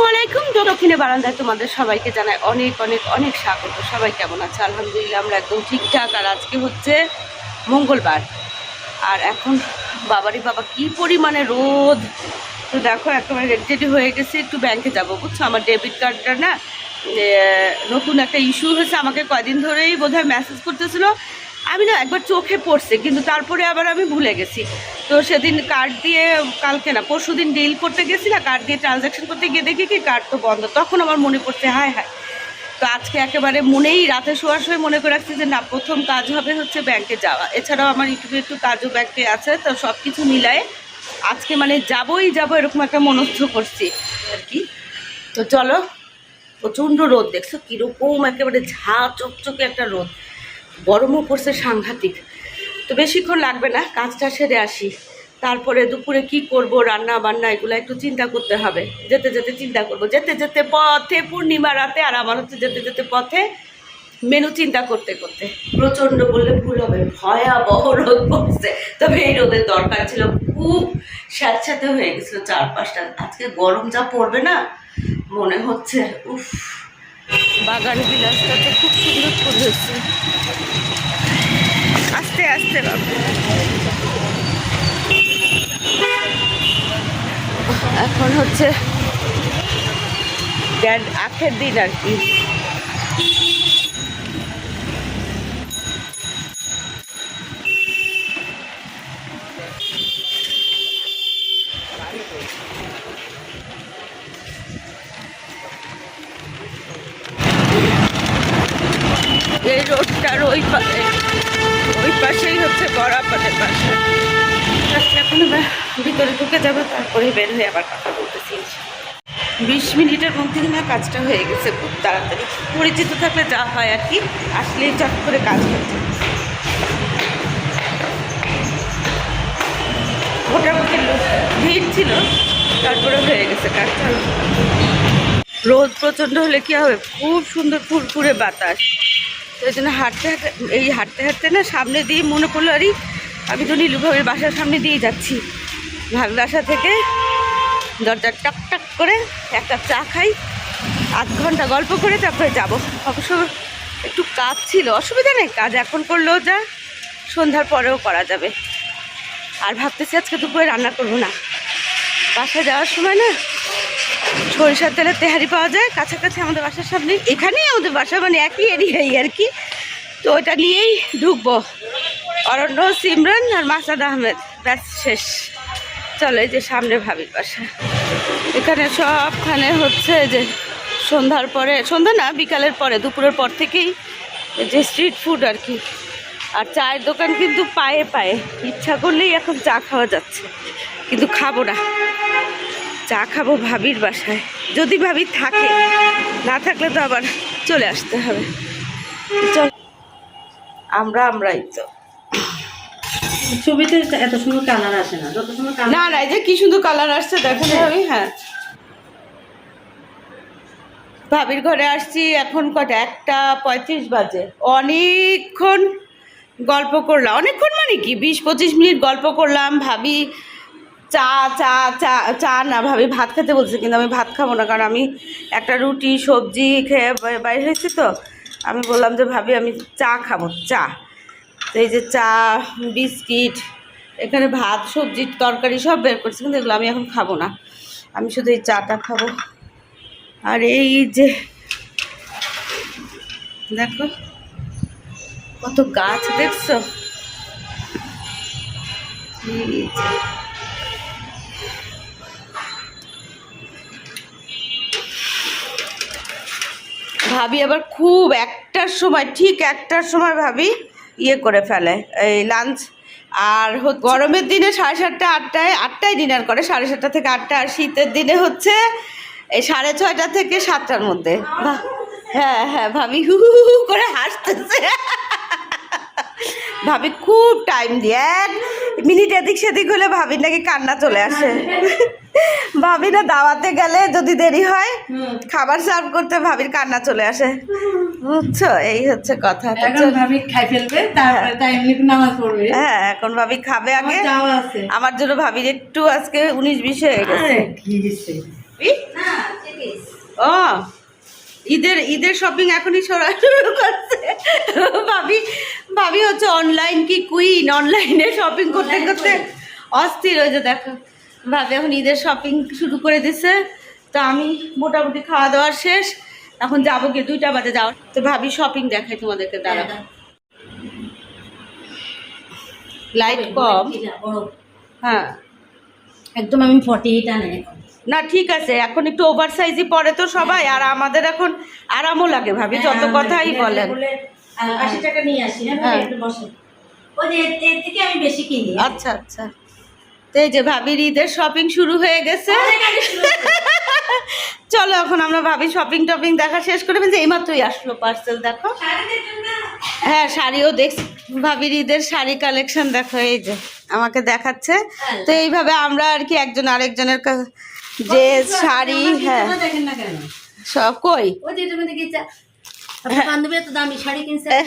আসসালামু আলাইকুম। দক্ষিণে বারান্দায় তোমাদের সবাইকে জানাই অনেক অনেক অনেক স্বাগত। সবাই কেমন আছে? আলহামদুলিল্লাহ, আমরা একদম ঠিকঠাক। আর আজকে হচ্ছে মঙ্গলবার। আর এখন বাবারই বাবা কি পরিমাণে রোদ। তো দেখো, একেবারে রেডি হয়ে গেছে। একটু ব্যাংকে যাব, বুঝছ? আমার ডেবিট কার্ডটা না নতুন একটা ইস্যু হয়েছে। আমাকে কয়দিন ধরেই বোধহয় মেসেজ করতেছিল আমি না একবার চোখে পড়ছে, কিন্তু তারপরে আবার আমি ভুলে গেছি। তো সেদিন কার্ড দিয়ে কালকে না, পরশু দিন ডিল করতে গেছি না কার্ড দিয়ে ট্রানজ্যাকশন করতে গিয়ে দেখি কি কার্ড তো বন্ধ। তখন আমার মনে পড়ছে, হায় হায়। তো আজকে একেবারে মনেই রাতে শোয়ার সময় মনে করে রাখছি যে না, প্রথম কাজ হবে হচ্ছে ব্যাংকে যাওয়া। এছাড়াও আমার একটু একটু কাজও ব্যাংকে আছে, তো সব কিছু মিলায়ে আজকে মানে যাবই যাব এরকম একটা মনস্থ করছি আর কি। তো চলো, প্রচণ্ড রোদ, দেখছ কীরকম একেবারে ঝা, চকচকে একটা রোদ। গরমও পড়ছে সাংঘাতিক। তো বেশিক্ষণ লাগবে না, কাজটা সেরে আসি। তারপরে দুপুরে কি করব, রান্না বান্না এগুলো একটু চিন্তা করতে হবে। যেতে যেতে চিন্তা করব। যেতে যেতে পথে পূর্ণিমা রাতে আর আমার হচ্ছে যেতে যেতে পথে মেনু চিন্তা করতে করতে। প্রচণ্ড বললে ভুল হবে, ভয়াবহ রোদ পড়ছে। তবে এই রোদের দরকার ছিল, খুব স্যাঁতস্যাঁতে হয়ে গেছিল চারপাশটা। আজকে গরম যা পড়বে না, মনে হচ্ছে, উফ। বাগান বিলাসটাতে খুব সুন্দর ফুল হয়েছে আস্তে আস্তে বাবু। এখন হচ্ছে আখের দিন আর কি। রোডটার ওই পাশে, ওই পাশেই হচ্ছে বড়াপাতের পাশে। আজকে এখন ভিতরে ঢুকে যাব, তারপরে বের হয়ে আবার কথা বলতেছি বিশ মিনিটের মধ্যে না কাজটা হয়ে গেছে খুব তাড়াতাড়ি। পরিচিত থাকলে যা হয় আর কি আসলেই চট করে কাজ হচ্ছে মোটামুটি ভিড় ছিল, তারপরে হয়ে গেছে কাজটা। রোদ প্রচণ্ড হলে কি হবে? খুব সুন্দর ফুরফুরে বাতাস। তো এই জন্য হাঁটতে হাঁটতে, এই হাঁটতে হাঁটতে না সামনে দিয়ে মনে পড়ল, আরে আমি তো নীলু ভাবির বাসার সামনে দিয়ে যাচ্ছি। ভাবি বাসা থেকে দরজা টক টক করে একটা চা খাই, আধ ঘণ্টা গল্প করে তারপরে যাব। অবশ্য একটু কাজ ছিল, অসুবিধা নেই, কাজ এখন করলেও যা, সন্ধ্যার পরেও করা যাবে। আর ভাবতেছি আজকে দুপুরে রান্না করব না। বাসায় যাওয়ার সময় না সরিষার তেলের তেহারি পাওয়া যায়, কাছাকাছি আমাদের বাসার সামনে। এখানেই আমাদের বাসা মানে একই এরিয়াই আর কি। তো ওটা নিয়েই ঢুকবো। অরণ্য, সিমরান আর মাসাদ আহমেদ। ব্যাস, শেষ। চলো, এই যে সামনে ভাবির বাসা। এখানে সবখানে হচ্ছে যে সন্ধ্যার পরে, সন্ধ্যা না, বিকালের পরে, দুপুরের পর থেকেই যে স্ট্রিট ফুড আর কি। আর চায়ের দোকান কিন্তু পায়ে পায়ে। ইচ্ছা করলেই এখন চা খাওয়া যাচ্ছে, কিন্তু খাব না। চা খাব ভাবির বাসায়। যদি ভাবি থাকে না থাকলে তো আবার চলে আসতে হবে। চল। আমরা আমরাই তো। ছবিতে এত সুন্দর কালার আসে না। যত সুন্দর না না এই যে কি সুন্দর কালার আসছে দেখো আমি হ্যাঁ। ভাবির ঘরে আসছি এখন কটা একটা পঁয়ত্রিশ বাজে। অনেকক্ষণ গল্প করলাম। অনেকক্ষণ মানে কি? বিশ পঁচিশ মিনিট গল্প করলাম ভাবি চা চা চা চা না ভাবি, ভাত খেতে বলছে, কিন্তু আমি ভাত খাব না, কারণ আমি একটা রুটি, সবজি খেয়ে বাইরে হয়েছি তো। আমি বললাম যে, ভাবি, আমি চা খাব, চা। এই যে চা, বিস্কিট, এখানে ভাত, সবজি, তরকারি সব বের করছি, কিন্তু এগুলো আমি এখন খাব না। আমি শুধু এই চাটা খাব। আর এই যে, দেখো, কত গাছ, দেখছ। ভাবি আবার খুব একটার সময়, ঠিক একটার সময় ভাবি ইয়ে করে ফেলে, এই লাঞ্চ আর গরমের দিনে সাড়ে সাতটা, আটটায় আটটায় ডিনার করে, সাড়ে সাতটা থেকে আটটা। আর শীতের দিনে হচ্ছে এই সাড়ে ছয়টা থেকে সাতটার মধ্যে। হ্যাঁ হ্যাঁ ভাবি হু হু করে হাসতেছে। ভাবি খুব টাইম দিয়ে এক মিনিট এদিক সেদিক হলে ভাবির নাকি কান্না চলে আসে। ভাবি না দাওয়াতে গেলে যদি দেরি হয় খাবার সার্ভ করতে ভাবির কান্না চলে আসে। বুঝছ? এই হচ্ছে কথা। এখন ভাবি খাই ফেলবে তারপরে তাই এমনি নামাজ পড়বে। হ্যাঁ এখন ভাবি খাবে আগে। আমার যাওয়া আছে। আমার জন্য ভাবির একটু আজকে উনিশ বিশ হয়ে গেছে? এই? ও ঈদের ঈদের শপিং এখনই সরা শুরু করছে। ভাবি ভাবি হচ্ছে অনলাইন কি কুইন অনলাইনে শপিং করতে করতে অস্থির হয়ে যে দেখো। ভাবি এখন ঈদের শপিং শুরু করে দিছে। তো আমি মোটামুটি খাওয়া দাওয়া শেষ। এখন যাব গিয়ে দুইটা বাজে যাওয়ার। তো ভাবি শপিং দেখাই তোমাদেরকে দাঁড়া লাইট কম। হ্যাঁ। একদম আমি ফর্টি এইট আনে এখন। না ঠিক আছে এখন একটু ওভার সাইজই পরে তো সবাই আর আমাদের এখন আরামও লাগে ভাবি যত কথাই বলেন। আশি টাকা নিয়ে আসি হ্যাঁ হ্যাঁ। একটু বসে ওই যে এর- এর থেকে আমি বেশি কিনি। আচ্ছা আচ্ছা। তো এই যে ভাবির ঈদের শপিং শুরু হয়ে গেছে। চলো এখন আমরা ভাবি শপিং টপিং দেখা শেষ করে ফেলছি। এইমাত্রই আসলো পার্সেল দেখো। হ্যাঁ শাড়িও দেখছি ভাবির ঈদের শাড়ি কালেকশন দেখো এই যে আমাকে দেখাচ্ছে। হ্যাঁ। তো এইভাবে আমরা আর কি একজন আরেকজনের কা- যে শাড়ি হ্যাঁ। সব কই?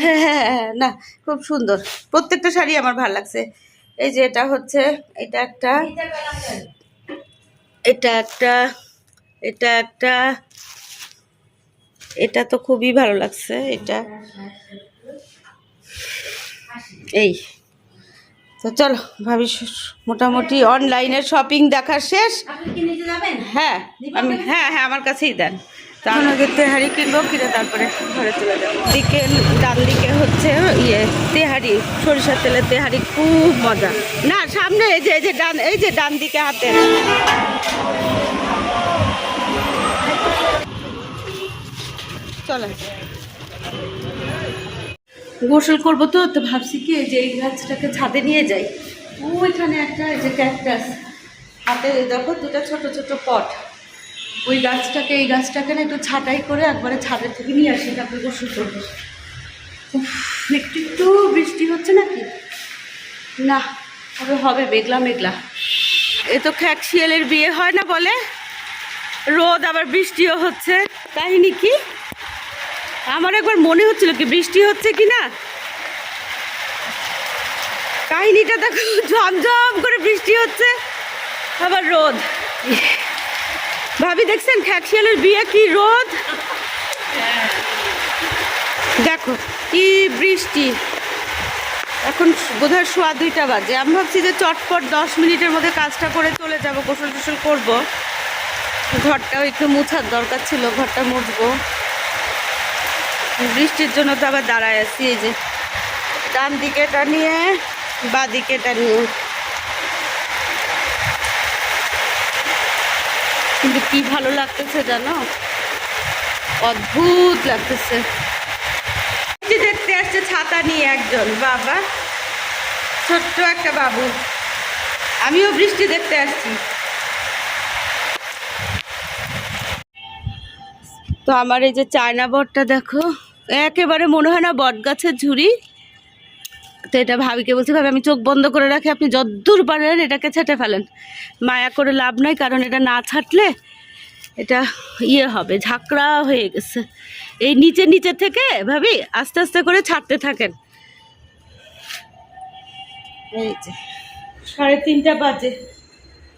হ্যাঁ, না খুব সুন্দর। প্রত্যেকটা শাড়ি আমার ভালো লাগছে। এই যে এটা হচ্ছে এটা একটা। এটা একটা এটা একটা এটা তো খুবই ভালো লাগছে এটা। এই। তো চলো ভাবি মোটামুটি অনলাইনে শপিং দেখা শেষ। হ্যাঁ আমি হ্যাঁ হ্যাঁ আমার কাছেই দেন। তো আমি আগে তেহারি কিনবো কিনে তারপরে ঘরে চলে যাব। দিকে ডান দিকে হচ্ছে ইয়ে তেহারি সরিষার তেলের তেহারি খুব মজা। না সামনে এই যে এই যে ডান এই যে ডান দিকে হাতে। চলে গোসল করব তো তো ভাবছি কি যে এই গাছটাকে ছাদে নিয়ে যাই। ও ওইখানে একটা এই যে ক্যাকটাস, হাতে দেখো দুটো ছোট ছোট পট। ওই গাছটাকে, এই গাছটাকে না একটু ছাটাই করে একবারে ছাদের থেকে নিয়ে আসি, তারপরে গোসল করব। একটু একটু বৃষ্টি হচ্ছে নাকি? না, তবে হবে মেঘলা মেঘলা। এ তো খ্যাক শিয়ালের বিয়ে হয় না বলে, রোদ আবার বৃষ্টিও হচ্ছে কাহিনী কি আমার একবার মনে হচ্ছিল কি, বৃষ্টি হচ্ছে কি না কাহিনীটা দেখো, ঝমঝম করে বৃষ্টি হচ্ছে, আবার রোদ। ভাবি, দেখছেন খ্যাকশিয়ালের বিয়ে, কি রোদ? দেখো, কি বৃষ্টি। এখন বোধহয় সোয়া দুইটা বাজে। আমি ভাবছি যে চটপট দশ মিনিটের মধ্যে কাজটা করে চলে যাব গোসল টোসল করব। ঘরটাও একটু মুছার দরকার ছিল, ঘরটা মুছবো। বৃষ্টির জন্য তো আবার দাঁড়ায় আছি, এই যে ডান দিকেটা নিয়ে, বা দিকেটা নিয়ে। কিন্তু কি ভালো লাগতেছে জানো? অদ্ভুত লাগতেছে। দেখতে আসছে ছাতা নিয়ে একজন, বাবা। ছোট্ট একটা বাবু। আমিও বৃষ্টি দেখতে আসছি। তো আমার এই যে চায়না বটটা দেখো। একেবারে মনে হয় না বট গাছের ঝুড়ি। তো এটা ভাবিকে বলছি, ভাবি, আমি চোখ বন্ধ করে রাখি, আপনি যদ্দূর পারেন এটাকে ছেটে ফেলেন। মায়া করে লাভ নাই, কারণ এটা না ছাটলে এটা ইয়ে হবে, ঝাঁকড়া হয়ে গেছে। এই নিচে নিচে থেকে, ভাবি, আস্তে আস্তে করে ছাড়তে থাকেন। এই যে, সাড়ে তিনটা বাজে।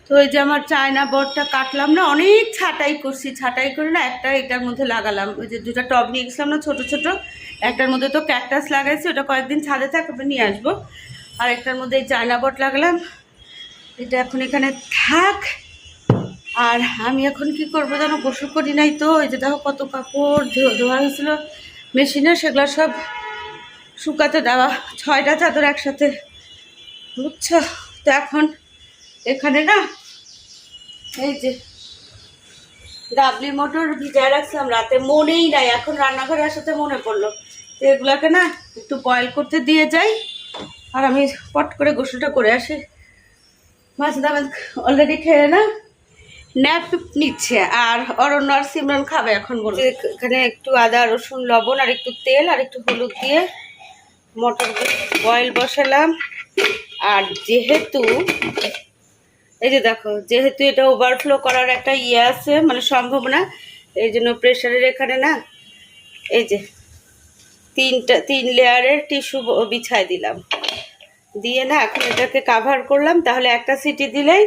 তো ওই যে আমার চায়না বটটা কাটলাম না, অনেক ছাটাই করছি, ছাটাই করে না একটা এটার মধ্যে লাগালাম। ওই যে দুটো টব নিয়ে গেছিলাম না, ছোটো ছোটো, একটার মধ্যে তো ক্যাকটাস লাগাইছি, ওটা কয়েকদিন ছাদে থাকবে নিয়ে আসব। আর একটার মধ্যে এই চায়না বট লাগালাম, এটা এখন এখানে থাক। আর আমি এখন কি করব যেন গোসল করি নাই তো ওই যে দেখো কত কাপড় ধোয়া হয়েছিল, মেশিনে সেগুলো সব শুকাতে দেওয়া, ছয়টা চাদর একসাথে, বুঝছ? তো এখন এখানে না, এই যে ডাবলি মোটর ভিজায় রাখছিলাম, রাতে মনেই নাই, এখন রান্নাঘরে আসাতে মনে পড়ল। এগুলাকে না একটু বয়েল করতে দিয়ে যাই, আর আমি পট করে গোসলটা করে আসি। মাছ দাম অলরেডি খেয়ে না ন্যাপ নিচ্ছে, আর অরণ্য আর সিমরান খাবে এখন বলে এখানে একটু আদা, রসুন, লবণ, আর একটু তেল, আর একটু হলুদ দিয়ে মটর বয়েল বসালাম। আর যেহেতু এই যে দেখো, যেহেতু এটা ওভারফ্লো করার একটা ইয়ে আছে মানে সম্ভাবনা, এই জন্য প্রেশারের এখানে না, এই যে তিনটা, তিন লেয়ারের টিস্যু বিছায় দিলাম। দিয়ে না এখন এটাকে কাভার করলাম, তাহলে একটা সিটি দিলেই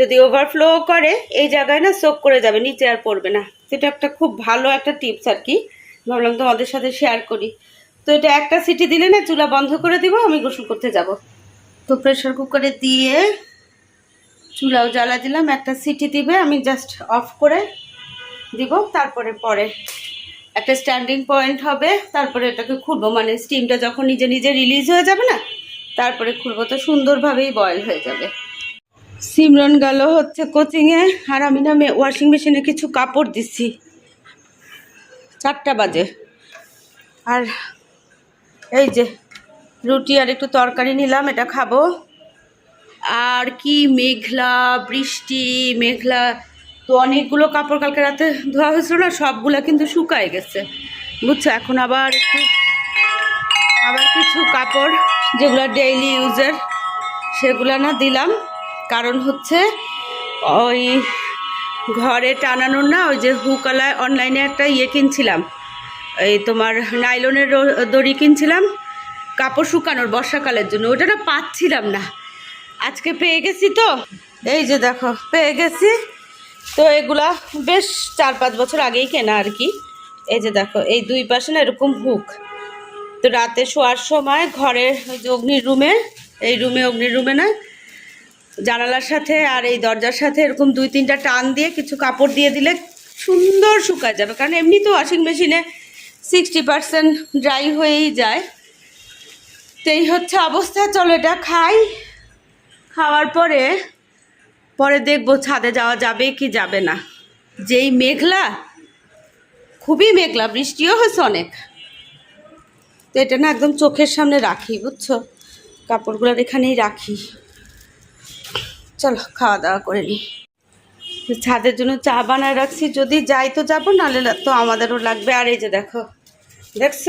যদি ওভারফ্লো করে, এই জায়গায় না সোক করে যাবে, নিচে আর পড়বে না। সেটা একটা খুব ভালো একটা টিপস আর কি, ভাবলাম তোমাদের সাথে শেয়ার করি। তো এটা একটা সিটি দিলে না চুলা বন্ধ করে দিব, আমি গোসল করতে যাব। তো প্রেশার কুকারে দিয়ে চুলাও জ্বালা দিলাম, একটা সিটি দিবে, আমি জাস্ট অফ করে দিব, তারপরে পরে একটা স্ট্যান্ডিং পয়েন্ট হবে, তারপরে এটাকে খুলবো মানে স্টিমটা যখন নিজে নিজে রিলিজ হয়ে যাবে না, তারপরে খুলবো, তো সুন্দরভাবেই বয়েল হয়ে যাবে। সিমরন গেল হচ্ছে কোচিংয়ে আর আমি না ওয়াশিং মেশিনে কিছু কাপড় দিচ্ছি, চারটা বাজে। আর এই যে রুটি আর একটু তরকারি নিলাম, এটা খাব। আর কি মেঘলা, বৃষ্টি, মেঘলা। তো অনেকগুলো কাপড় কালকে রাতে ধোয়া হয়েছিল না সবগুলো কিন্তু শুকায় গেছে। বুঝছ, এখন আবার একটু আবার কিছু কাপড় যেগুলো ডেইলি ইউজের সেগুলো না দিলাম। কারণ হচ্ছে ওই ঘরে টানানোর না, ওই যে হুকালায় অনলাইনে একটা ইয়ে কিনছিলাম। এই তোমার নাইলনের দড়ি কিনছিলাম, কাপড় শুকানোর বর্ষাকালের জন্য। ওটা না পাচ্ছিলাম না। আজকে পেয়ে গেছি তো? এই যে দেখো, পেয়ে গেছি। তো এগুলা বেশ চার পাঁচ বছর আগেই কেনা আর কি। এই যে দেখো, এই দুই পাশে না এরকম হুক। তো রাতে শোয়ার সময় ঘরে ওই যে অগ্নির রুমে, এই রুমে, অগ্নির রুমে না, জানালার সাথে আর এই দরজার সাথে এরকম দুই তিনটা টান দিয়ে কিছু কাপড় দিয়ে দিলে সুন্দর শুকায় যাবে। কারণ এমনি তো ওয়াশিং মেশিনে সিক্সটি পার্সেন্ট ড্রাই হয়েই যায়। তো এই হচ্ছে অবস্থা, চলো এটা খাই। খাওয়ার পরে পরে দেখব ছাদে যাওয়া যাবে কি যাবে না। যেই মেঘলা, খুবই মেঘলা, বৃষ্টিও হয়েছে অনেক। তো এটা না একদম চোখের সামনে রাখি, বুঝছ? কাপড়গুলো এখানেই রাখি। চলো খাওয়া দাওয়া করে নিই। ছাদের জন্য চা বানায় রাখছি, যদি যাই তো যাব, নাহলে তো আমাদেরও লাগবে। আর এই যে দেখো, দেখছ?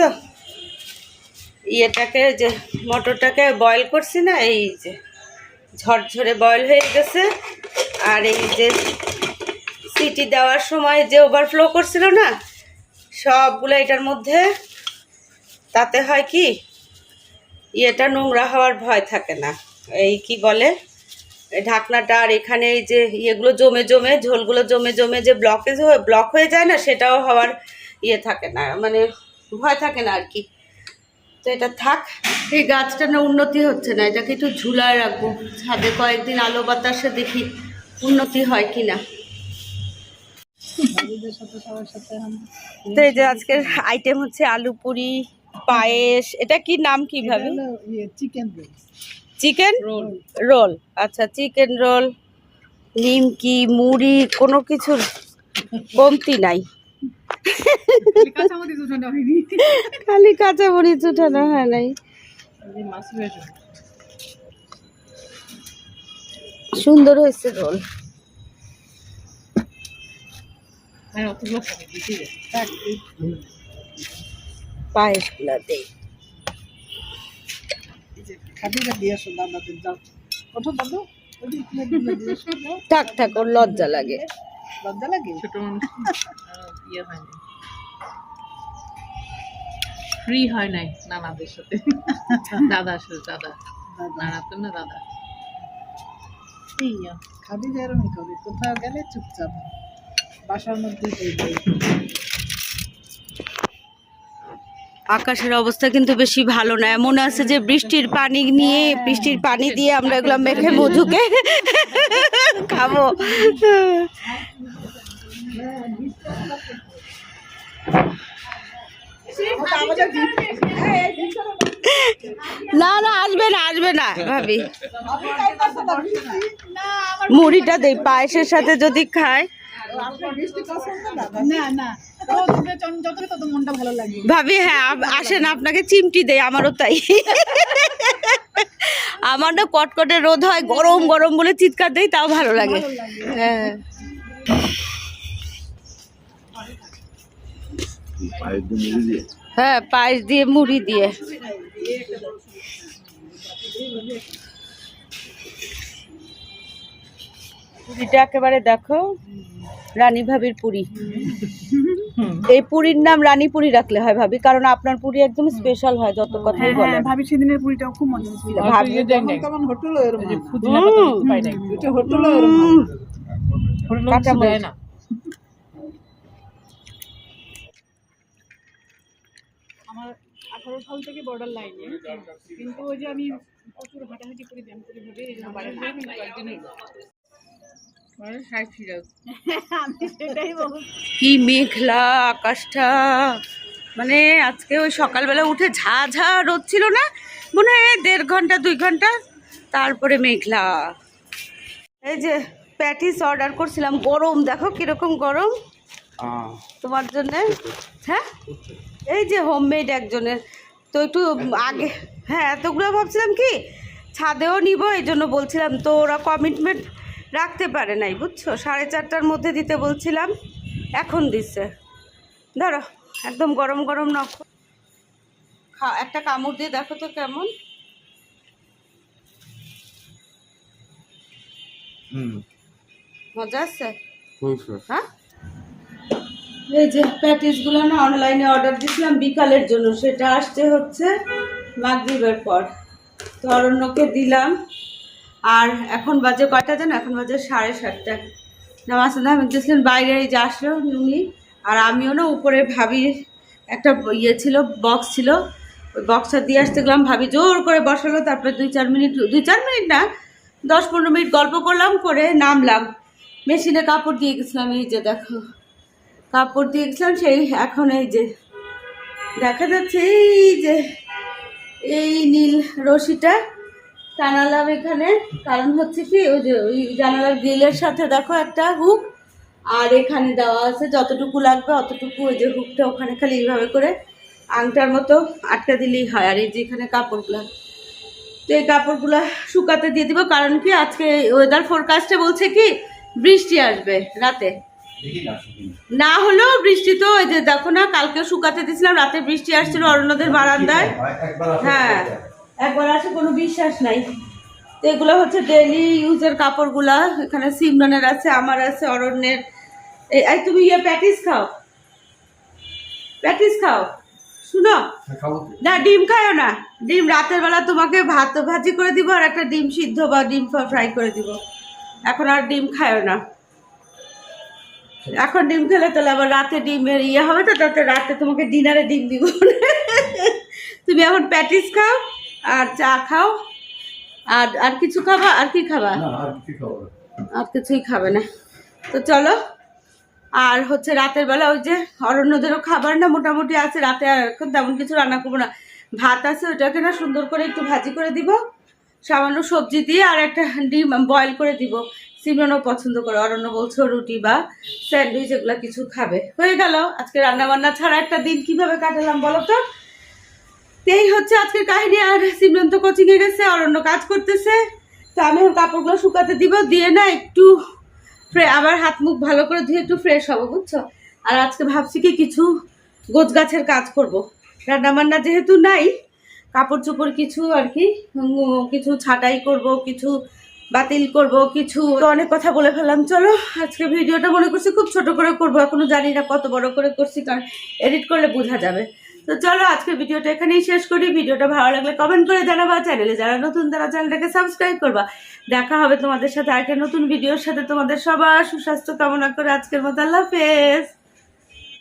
ইয়েটাকে যে, মটরটাকে বয়েল করছি না, এই যে। ঝরঝরে বয়ল হয়ে গেছে। আর এই যে সিটি দেওয়ার সময় যে ওভারফ্লো করছিল না, সবগুলো এটার মধ্যে, তাতে হয় কি, ইয়েটা নোংরা হওয়ার ভয় থাকে না। এই কি বলে ঢাকনাটা আর এখানে এই যে ইয়েগুলো জমে জমে, ঝোলগুলো জমে জমে যে ব্লকেজ হয়ে ব্লক হয়ে যায় না, সেটাও হওয়ার ইয়ে থাকে না মানে ভয় থাকে না আর কি। তো এটা থাক। এই গাছটা না উন্নতি হচ্ছে না এটাকে একটু ঝুলায় রাখব। ছাদে কয়েকদিন আলো বাতাসে দেখি উন্নতি হয় কি না তো এই যে আজকের আইটেম হচ্ছে আলু পুরি পায়েস এটা কি নাম কি ভাবে? চিকেন চিকেন রোল আচ্ছা চিকেন রোল নিমকি মুড়ি কোনো কিছুর কমতি নাই। খালি কাঁচা মরিচ উঠানো হয় নাই। সুন্দর হয়েছে রোল। হ্যাঁ পায়েসগুলা দেই। থাক থাক ওর লজ্জা লাগে। লজ্জা লাগে? ছোট মানুষ। ইয়ে হয় নাই ফ্রি হয় নাই নানাদের সাথে। দাদা আসলে দাদা। নানা তো না দাদা। করে কোথাও গেলে চুপচাপ। বাসার করবে আকাশের অবস্থা কিন্তু বেশি ভালো না। এমন আছে যে বৃষ্টির পানি নিয়ে বৃষ্টির পানি দিয়ে আমরা এগুলো মেখে মধুকে খাব। না না আসবে না আসবে না ভাবি। মুড়িটা দেই পায়েসের সাথে যদি খায়। ভাবি হ্যাঁ আসেন আপনাকে চিমটি দেয় আমারও তাই। আমার না কটকটে রোদ হয় গরম গরম বলে চিৎকার দেয় তাও ভালো লাগে। হ্যাঁ। হ্যাঁ পায়েস দিয়ে মুড়ি দিয়ে। পুরিটা একেবারে দেখো রানী ভাবির পুরি। এই পুরীর নাম রানী পুরি রাখলে হয় ভাবি কারণ আপনার পুরি একদম স্পেশাল হয় যত কথাই হ্যাঁ হ্যাঁ ভাবি সেদিনের পুরিটাও খুব মজা ছিল। ভাবি হোটেল এরকম হোটেল এরকম। না আঠারো সাল থেকে বর্ডার লাইনে কিন্তু ওই যে আমি প্রচুর হাঁটাহাঁটি করি ব্যায়াম করি ভাবে। মানে কি মেঘলা আকাশটা। মানে আজকে ওই সকালবেলা উঠে ঝা ঝা রোদ ছিল না মনে হয় দেড় ঘণ্টা দুই ঘণ্টা তারপরে মেঘলা। এই যে প্যাটিস অর্ডার করছিলাম গরম দেখো কীরকম গরম। তোমার জন্য? হ্যাঁ? এই যে হোমমেড একজনের। তো একটু আগে হ্যাঁ এতগুলো ভাবছিলাম কি ছাদেও নিব এই জন্য বলছিলাম তো ওরা কমিটমেন্ট রাখতে পারে নাই বুঝছ? সাড়ে চারটার মধ্যে দিতে বলছিলাম এখন দিচ্ছে ধরো একদম গরম গরম নখ। খা একটা কামড় দিয়ে দেখো তো কেমন। হুম। মজা আছে? হ্যাঁ? এই যে প্যাটিসগুলো না অনলাইনে অর্ডার দিয়েছিলাম, বিকালের জন্য। সেটা আসছে হচ্ছে মাগরিবের পর। তো অরণ্যকে দিলাম। আর এখন বাজে কয়টা জানো? এখন বাজে সাড়ে সাতটা। নামাজ আহমেদ দিয়েছিলেন বাইরে এই যে আসলো উনি। আর আমিও না উপরে ভাবি একটা ইয়ে ছিল বক্স ছিল। ওই বক্সটা দিয়ে আসতে গেলাম। ভাবি জোর করে বসালো। তারপরে দুই, চার মিনিট, দুই, চার মিনিট না, দশ, পনেরো মিনিট গল্প করলাম। করে নামলাম। মেশিনে কাপড় দিয়ে গেছিলাম। এই যে দেখো। কাপড় দিয়ে গেছিলাম সেই এখন এই যে দেখা যাচ্ছে এই যে এই নীল রশিটা টানালাম এখানে। কারণ হচ্ছে কি, ওই যে ওই জানালার গ্রিলের সাথে দেখো একটা হুক, আর এখানে দেওয়া আছে যতটুকু লাগবে অতটুকু, ওই যে হুকটা ওখানে খালি এইভাবে করে আংটার মতো আটকা দিলেই হয়। আর এই যে এখানে কাপড়গুলো। তো এই কাপড়গুলো শুকাতে দিয়ে দিব, কারণ কি আজকে ওয়েদার ফোরকাস্টে বলছে কি, বৃষ্টি আসবে রাতে। না হলেও বৃষ্টি তো ওই যে দেখো না কালকে শুকাতে দিয়েছিলাম রাতে বৃষ্টি আসছিল অরণ্যদের বারান্দায়। হ্যাঁ একবার আসে কোনো বিশ্বাস নাই। তো এগুলো হচ্ছে ডেলি ইউজের কাপড়গুলা এখানে সিমরনের আছে আমার আছে অরণ্যের। এই এই তুমি ইয়ে প্যাটিস খাও। প্যাটিস খাও। শুনো? না ডিম খাও না। ডিম রাতের বেলা তোমাকে ভাত ভাজি করে দিব আর একটা ডিম সিদ্ধ বা ডিম ফ্রাই করে দিব। এখন আর ডিম খায়ও না। এখন ডিম খেলে তাহলে আবার রাতে ডিমের ইয়ে হবে তো তাতে রাতে তোমাকে ডিনারে ডিম দিব। তুমি এখন প্যাটিস খাও আর চা খাও। আর আর কিছু খাবা? আর কি খাবা? আর কিছুই খাবে না। তো চলো আর হচ্ছে রাতের বেলা ওই যে অরণ্যদেরও খাবার না মোটামুটি আছে রাতে আর এখন তেমন কিছু রান্না করব না। ভাত আছে ওটাকে না সুন্দর করে একটু ভাজি করে দিব। সামান্য সবজি দিয়ে আর একটা ডিম বয়েল করে দিব। সিমরনও পছন্দ করে, অরণ্য বলছো রুটি বা স্যান্ডউইচ এগুলো কিছু খাবে। হয়ে গেল, আজকে রান্না বান্না ছাড়া একটা দিন কীভাবে কাটালাম বলো তো? এই হচ্ছে আজকের কাহিনী, আর সিমরন তো কোচিংয়ে গেছে, অরণ্য কাজ করতেছে। তো আমি কাপড়গুলো শুকাতে দিব, দিয়ে না একটু আবার হাত মুখ ভালো করে ধুয়ে একটু ফ্রেশ হব, বুঝছ? আর আজকে ভাবছি কি কিছু গোছ গাছের কাজ করব। রান্না বান্না যেহেতু নাই, কাপড় চোপড় কিছু আর কি কিছু ছাটাই করব, কিছু বাতিল করব কিছু। অনেক কথা বলে ফেললাম। চলো, আজকে ভিডিওটা মনে করছি খুব ছোট করে করব, এখনও জানি না কত বড় করে করছি, কারণ এডিট করলে বোঝা যাবে। তো চলো, আজকের ভিডিওটা এখানেই শেষ করি। ভিডিওটা ভালো লাগলে কমেন্ট করে জানাবা। চ্যানেলে যারা নতুন, তারা চ্যানেলটাকে সাবস্ক্রাইব করবা। দেখা হবে তোমাদের সাথে আরেকটা নতুন ভিডিওর সাথে। তোমাদের সবার সুস্বাস্থ্য কামনা করে আজকের মতো আল্লাহ হাফেজ।